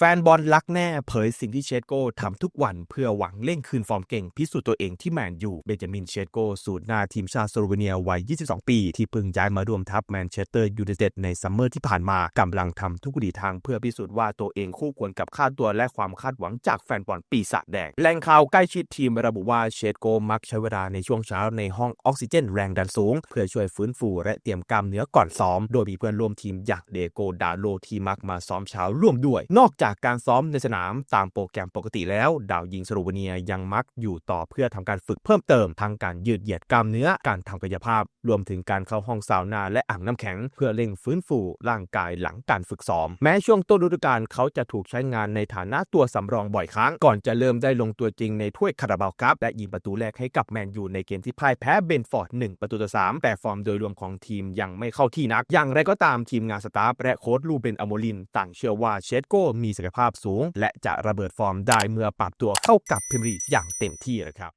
แฟนบอลรักแน่เผยสิ่งที่เชสโกทำทุกวันเพื่อหวังเร่งคืนฟอร์มเก่ง พิสูจน์ตัวเองที่แมนยูเบนจามินเชสโกสูตรหน้าทีมชาติสโลเวเนียวัย 22 ปี ที่เพิ่งย้ายมาร่วมทัพแมนเชสเตอร์ยูไนเต็ดในซัมเมอร์ที่ผ่านมากำลังทำทุกวิถีทางเพื่อพิสูจน์ว่าตัวเองคู่ควรกับค่าตัวและความคาดหวังจากแฟนบอลปีศาจแดงแหล่งข่าวใกล้ชิดทีมระบุว่าเชสโกมักใช้เวลาในช่วงเช้าในห้องออกซิเจนแรงดันสูง เพื่อช่วยฟื้นฟูและเตรียมกล้ามเนื้อก่อนซ้อม โดยมีเพื่อนร่วมทีมอย่างเดโกดาโลที่มักมาซ้อมเช้าร่วมด้วย นอกจากการซ้อมในสนามตามโปรแกรมปกติแล้ว ดาวยิงสโลวเนียยังมักอยู่ต่อเพื่อทำการฝึกเพิ่มเติมทั้งการยืดเหยียดกล้ามเนื้อการทำกายภาพ รวมถึงการเข้าห้องซาวนาและอ่างน้ำแข็ง เพื่อเร่งฟื้นฟูร่างกายหลังการฝึกซ้อม แม้ช่วงต้นฤดูกาลเขาจะถูกใช้งานในฐานะตัวสำรองบ่อยครั้ง ก่อนจะเริ่มได้ลงตัวจริงในถ้วยคาราบาวครับและยิงประตูแรกให้กับแมนยูในเกมที่พ่ายแพ้เบนฟอร์ด1ประตูต่อ3แต่ฟอร์มโดยรวมของทีมยังไม่เข้าที่นัก อย่างไรก็ตามทีมงานสตาฟและโค้ชลูเบนอโมลิน ต่างเชื่อว่าเชสโกมีศักยภาพสูง และจะระเบิดฟอร์มได้เมื่อปรับตัวเข้ากับพรีเมียร์ลีกอย่างเต็มที่นะครับ